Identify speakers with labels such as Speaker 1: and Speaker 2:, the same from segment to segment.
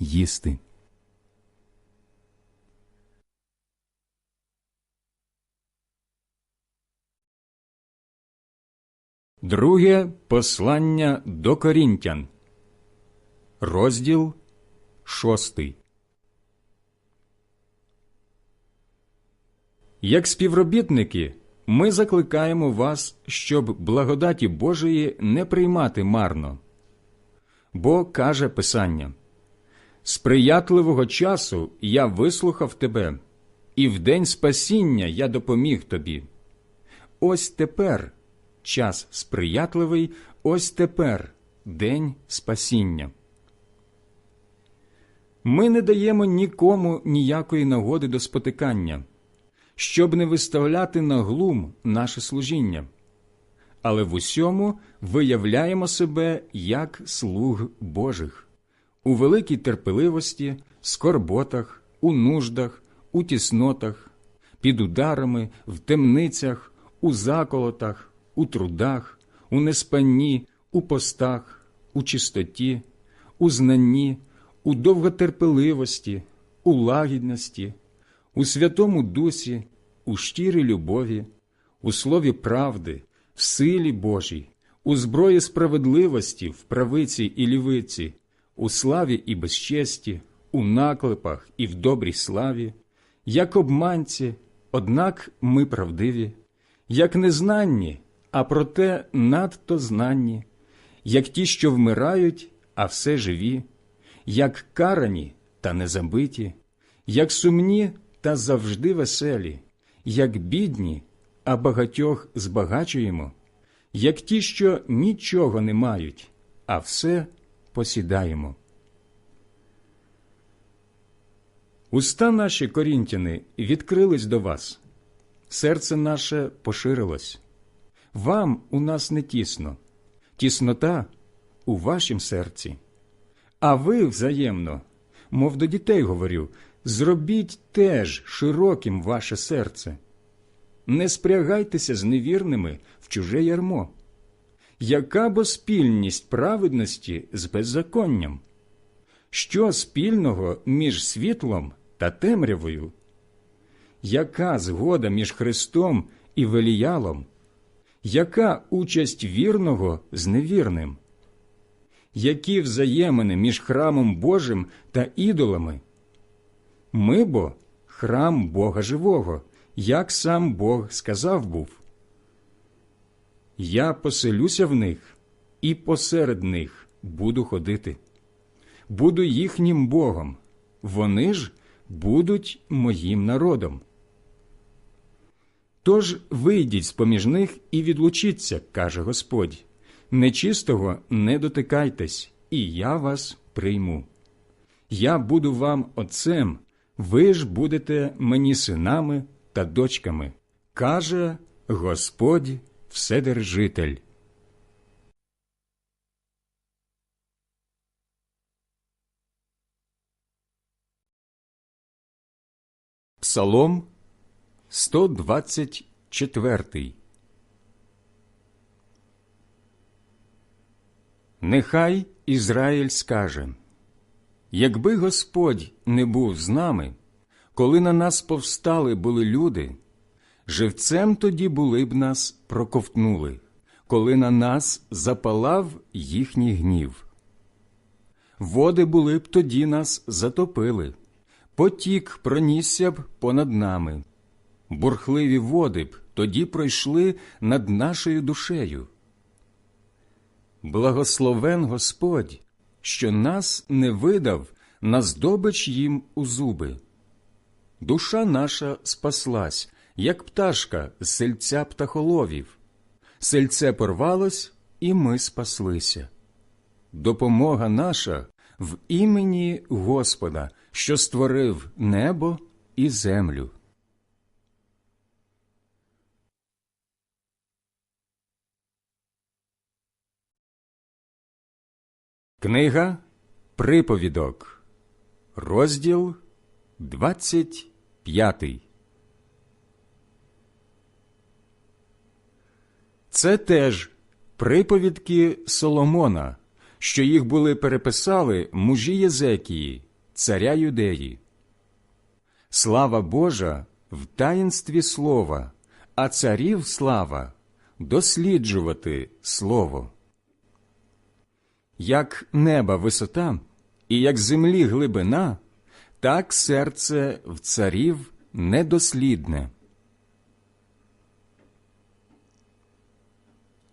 Speaker 1: їсти. Друге послання до Корінтян, розділ шостий. Як співробітники, ми закликаємо вас, щоб благодаті Божої не приймати марно. Бо каже Писання Сприятливого часу я вислухав тебе, і в день спасіння я допоміг тобі. Ось тепер час сприятливий, ось тепер день спасіння. Ми не даємо нікому ніякої нагоди до спотикання, щоб не виставляти на глум наше служіння, але в усьому виявляємо себе як слуг Божих у великій терпеливості, скорботах, у нуждах, у тіснотах, під ударами, в темницях, у заколотах, у трудах, у неспанні, у постах, у чистоті, у знанні, у довготерпеливості, у лагідності, у Святому Дусі, у щирій любові, у слові правди, в силі Божій, у зброї справедливості, в правиці і лівиці, у славі і безчесті, у наклепах і в добрій славі, як обманці, однак ми правдиві, як незнанні, а проте надто знанні, як ті, що вмирають, а все живі, як карані та незабиті, як сумні та завжди веселі, як бідні, а багатьох збагачуємо, як ті, що нічого не мають, а все посідаємо. Уста наші корінтяни відкрились до вас, серце наше поширилось. Вам у нас не тісно, тіснота у вашім серці. А ви взаємно, мов до дітей говорю, зробіть теж широким ваше серце. Не спрягайтеся з невірними в чуже ярмо. Яка бо спільність праведності з беззаконням? Що спільного між світлом та темрявою? Яка згода між Христом і Веліялом? Яка участь вірного з невірним? Які взаємини між храмом Божим та ідолами? Ми бо храм Бога живого, як сам Бог сказав був. Я поселюся в них і посеред них буду ходити. Буду їхнім Богом, вони ж будуть моїм народом. Тож вийдіть з поміж них і відлучіться, каже Господь. Нечистого не дотикайтесь, і я вас прийму. Я буду вам отцем, ви ж будете мені синами та дочками, каже Господь Вседержитель. Псалом 124 Нехай Ізраїль скаже Якби Господь не був з нами, коли на нас повстали були люди, живцем тоді були б нас проковтнули, коли на нас запалав їхній гнів. Води були б тоді нас затопили, потік пронісся б понад нами, бурхливі води б тоді пройшли над нашою душею. Благословен Господь, що нас не видав на здобич їм у зуби. Душа наша спаслась, як пташка з сельця птахоловів. Сельце порвалось, і ми спаслися. Допомога наша в імені Господа, що створив небо і землю. Книга Приповідок, розділ 25. Це теж приповідки Соломона, що їх були переписали мужі Єзекії, царя Юдеї. Слава Божа в таїнстві слова, а царів слава досліджувати слово. Як неба висота і як землі глибина, так серце в царів недослідне.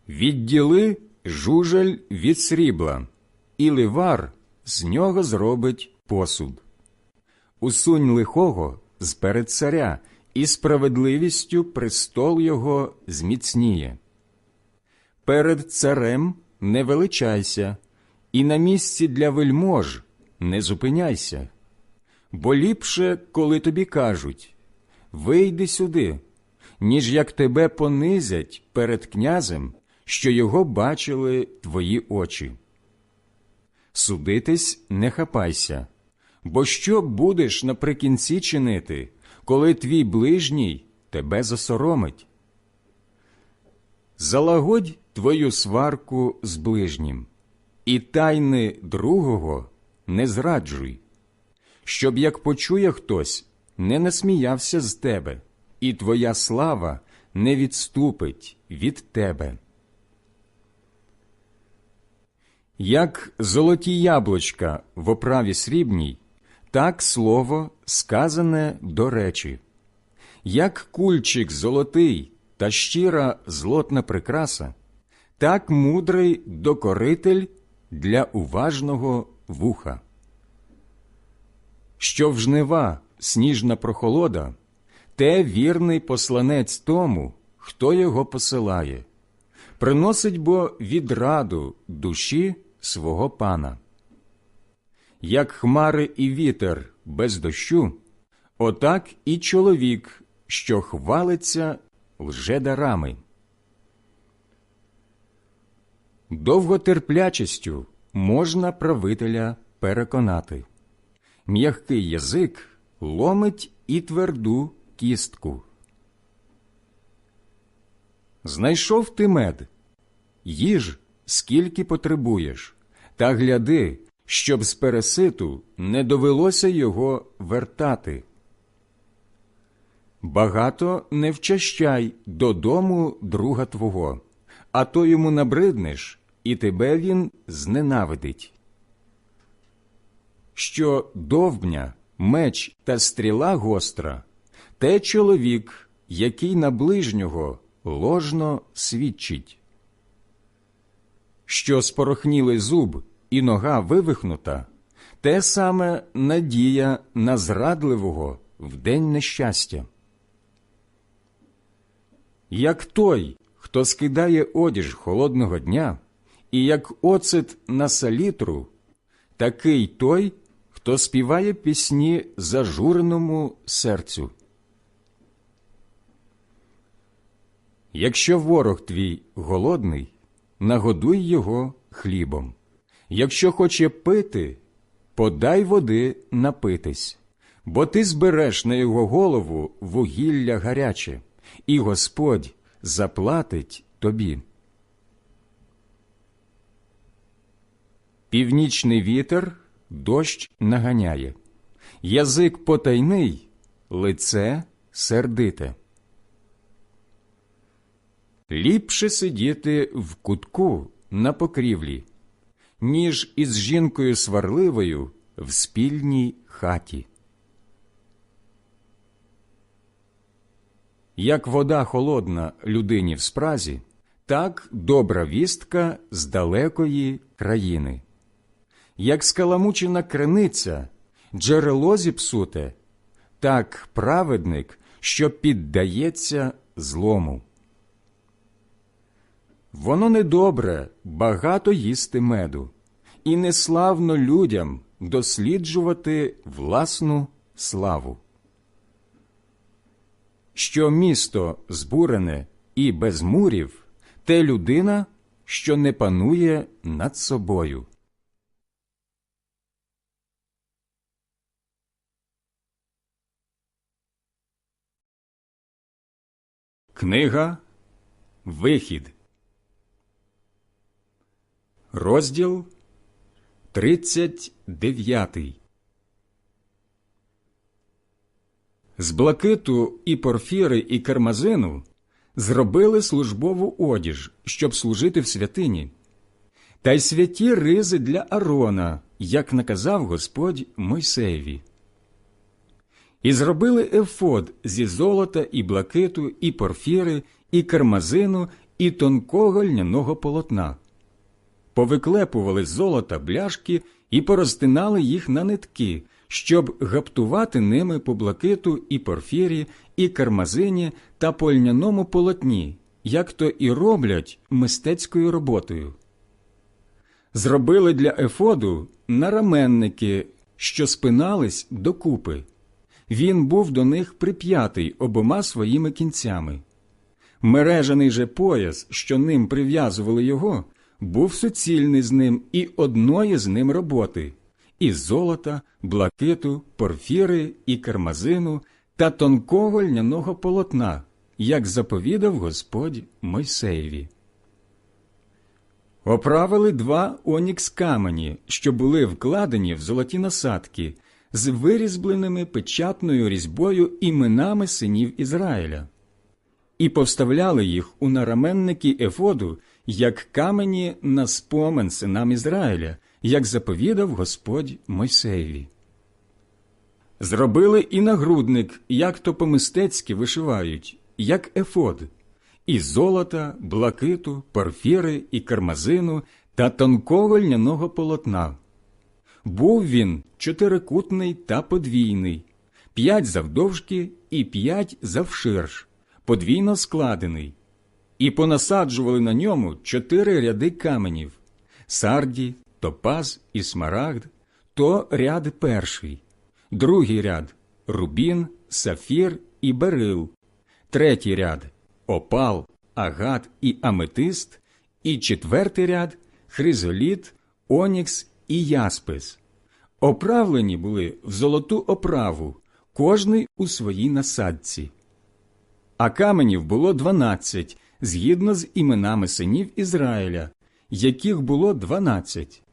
Speaker 1: Відділи жужель від срібла, і ливар з нього зробить посуд. Усунь лихого з перед царя, і справедливістю престол його зміцніє. Перед царем не величайся, і на місці для вельмож не зупиняйся, бо ліпше, коли тобі кажуть вийди сюди, ніж як тебе понизять перед князем, що його бачили твої очі. Судитись не хапайся, бо що будеш наприкінці чинити, коли твій ближній тебе засоромить? Залагодь твою сварку з ближнім, і тайни другого не зраджуй, щоб як почує хтось, не насміявся з тебе, і твоя слава не відступить від тебе. Як золоті яблучка в оправі срібній, так слово сказане до речі, як кульчик золотий та щира злотна прикраса, так мудрий докоритель для уважного вуха. Що в жнива сніжна прохолода, те вірний посланець тому, хто його посилає, приносить бо відраду душі свого пана. Як хмари і вітер без дощу, отак і чоловік, що хвалиться лжедарами. Довготерплячістю можна правителя переконати. М'який язик ломить і тверду кістку. Знайшов ти мед, їж, скільки потребуєш, та гляди, щоб з переситу не довелося його вертати. Багато не вчащай додому друга твого, а то йому набриднеш, і тебе він зненавидить. Що довбня, меч та стріла гостра, те чоловік, який на ближнього ложно свідчить. Що спорохнілий зуб і нога вивихнута, те саме надія на зрадливого в день нещастя. Як той, хто скидає одіж холодного дня, і як оцет на салітру, такий той, хто співає пісні зажуреному серцю. Якщо ворог твій голодний, нагодуй його хлібом. Якщо хоче пити, подай води напитись, бо ти збереш на його голову вугілля гаряче, і Господь заплатить тобі. Північний вітер дощ наганяє, язик потайний, лице сердите. Ліпше сидіти в кутку на покрівлі, ніж із жінкою сварливою в спільній хаті. Як вода холодна людині в спразі, так добра вістка з далекої країни. Як скаламучена криниця, джерело зіпсуте, так праведник, що піддається злому. Воно недобре багато їсти меду, і неславно людям досліджувати власну славу. Що місто збурене і без мурів, те людина, що не панує над собою. Книга Вихід Розділ 39 З блакиту і порфіри і кармазину зробили службову одіж, щоб служити в святині, та й святі ризи для Арона, як наказав Господь Мойсеєві. І зробили ефод зі золота і блакиту, і порфіри, і кармазину, і тонкого льняного полотна повиклепували золота бляшки і порозтинали їх на нитки, щоб гаптувати ними по блакиту і порфірі, і кармазині та по льняному полотні, як то і роблять мистецькою роботою. Зробили для ефоду нараменники, що спинались докупи. Він був до них прип'ятий обома своїми кінцями. Мережаний же пояс, що ним прив'язували його, був суцільний з ним і одної з ним роботи і золота, блакиту, порфіри і кармазину та тонкого льняного полотна, як заповідав Господь Мойсеєві. Оправили два онікс камені, що були вкладені в золоті насадки, з вирізбленими печатною різьбою іменами синів Ізраїля, і повставляли їх у нараменники ефоду як камені на спомен синам Ізраїля, як заповідав Господь Мойсеєві. Зробили і нагрудник, як то по-мистецьки вишивають, як ефод, і золота, блакиту, порфіри і кармазину та тонкого льняного полотна. Був він чотирикутний та подвійний, п'ять завдовжки і п'ять завширш, подвійно складений, і понасаджували на ньому чотири ряди каменів сарді, топаз і смарагд, то ряд перший, другий ряд рубін, сафір і берил, третій ряд опал, агат і аметист, і четвертий ряд хризоліт, онікс і яспис. Оправлені були в золоту оправу, кожний у своїй насадці. А каменів було дванадцять, згідно з іменами синів Ізраїля, яких було дванадцять.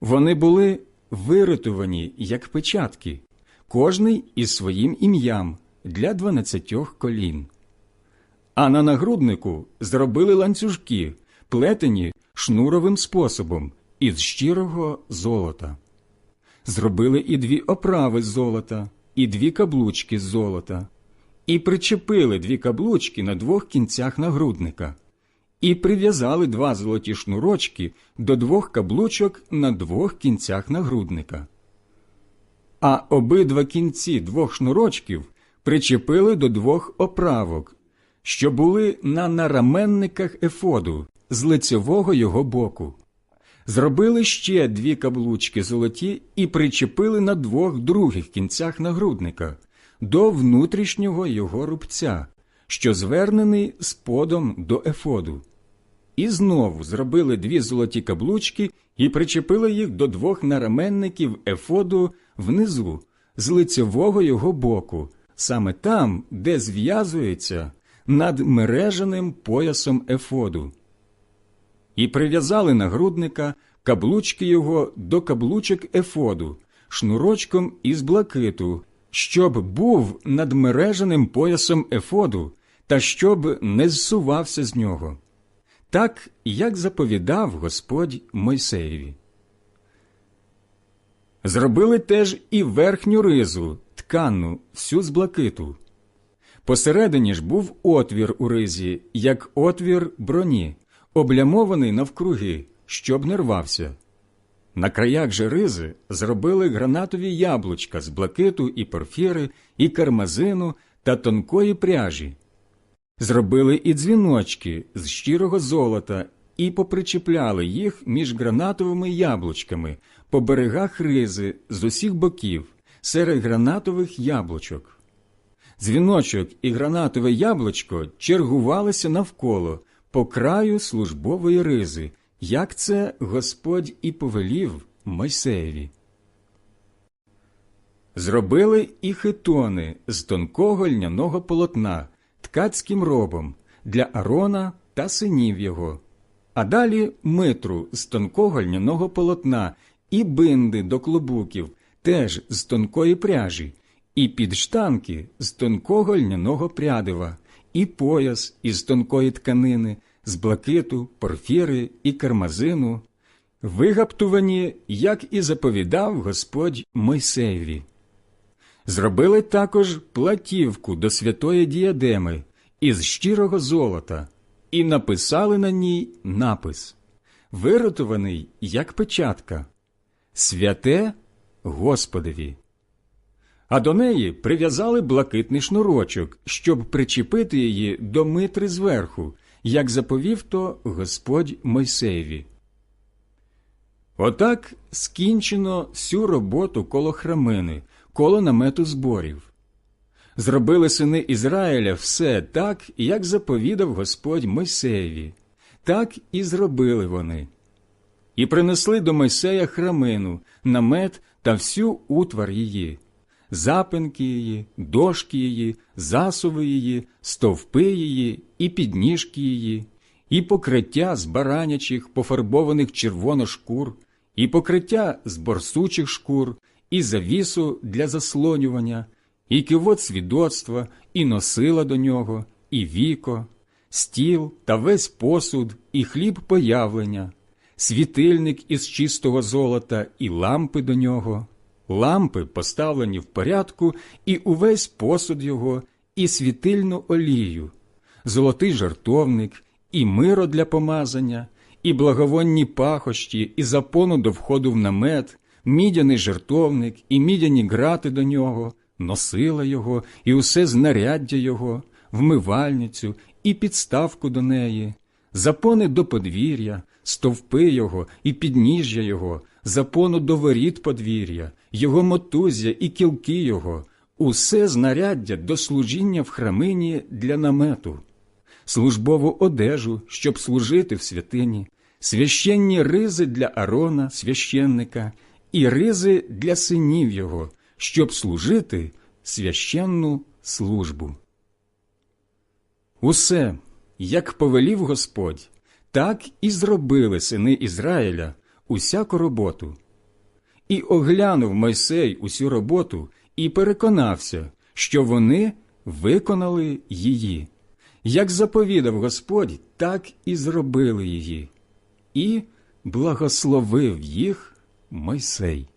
Speaker 1: Вони були виритувані, як печатки, кожний із своїм ім'ям, для дванадцятьох колін. А на нагруднику зробили ланцюжки, плетені шнуровим способом із щирого золота. Зробили і дві оправи золота, і дві каблучки золота, і причепили дві каблучки на двох кінцях нагрудника, і прив'язали два золоті шнурочки до двох каблучок на двох кінцях нагрудника. А обидва кінці двох шнурочків причепили до двох оправок, що були на нараменниках ефоду з лицевого його боку. Зробили ще дві каблучки золоті і причепили на двох других кінцях нагрудника до внутрішнього його рубця, що звернений сподом до ефоду. І знову зробили дві золоті каблучки і причепили їх до двох нараменників ефоду внизу, з лицевого його боку, саме там, де зв'язується над мереженим поясом ефоду. І прив'язали нагрудника каблучки його до каблучок ефоду, шнурочком із блакиту, щоб був над мереженим поясом ефоду, та щоб не зсувався з нього. Так, як заповідав Господь Мойсеєві. Зробили теж і верхню ризу, ткану, всю з блакиту. Посередині ж був отвір у ризі, як отвір броні, облямований навкруги, щоб не рвався. На краях же ризи зробили гранатові яблучка з блакиту і порфіри, і кармазину та тонкої пряжі. Зробили і дзвіночки з щирого золота і попричіпляли їх між гранатовими яблучками по берегах ризи з усіх боків серед гранатових яблучок. Дзвіночок і гранатове яблучко чергувалися навколо по краю службової ризи, як це Господь і повелів Мойсеєві. Зробили і хитони з тонкого льняного полотна ткацьким робом для Арона та синів його, а далі митру з тонкого льняного полотна і бинди до клобуків, теж з тонкої пряжі, і підштанки з тонкого льняного прядива, і пояс із тонкої тканини, з блакиту, порфіри і кармазину, вигаптувані, як і заповідав Господь Мойсеєві. Зробили також платівку до святої діадеми із щирого золота і написали на ній напис, виротований як печатка Святе Господові. А до неї прив'язали блакитний шнурочок, щоб причепити її до митри зверху, як заповів то Господь Мойсеєві. Отак скінчено всю роботу коло храмини, коло намету зборів. Зробили сини Ізраїля все так, як заповідав Господь Мойсеєві, так і зробили вони. І принесли до Мойсея храмину, намет та всю утвар її, запинки її, дошки її, засуви її, стовпи її і підніжки її, і покриття з баранячих, пофарбованих червоно шкур, і покриття з борсучих шкур, і завісу для заслонювання, і кивот свідоцтва, і носила до нього, і віко, стіл та весь посуд, і хліб появлення, світильник із чистого золота, і лампи до нього, лампи поставлені в порядку, і увесь посуд його, і світильну олію, золотий жартовник, і миро для помазання, і благовонні пахощі, і запону до входу в намет, мідяний жертовник, і мідяні грати до нього, носила його, і усе знаряддя його, вмивальницю, і підставку до неї, запони до подвір'я, стовпи його і підніжжя його, запону до воріт подвір'я, його мотузя і кілки його, усе знаряддя до служіння в храмині для намету, службову одежу, щоб служити в святині, священні ризи для Арона, священника, і ризи для синів його, щоб служити священну службу. Усе, як повелів Господь, так і зробили сини Ізраїля усяку роботу. І оглянув Мойсей усю роботу і переконався, що вони виконали її. Як заповідав Господь, так і зробили її, і благословив їх Мойсей.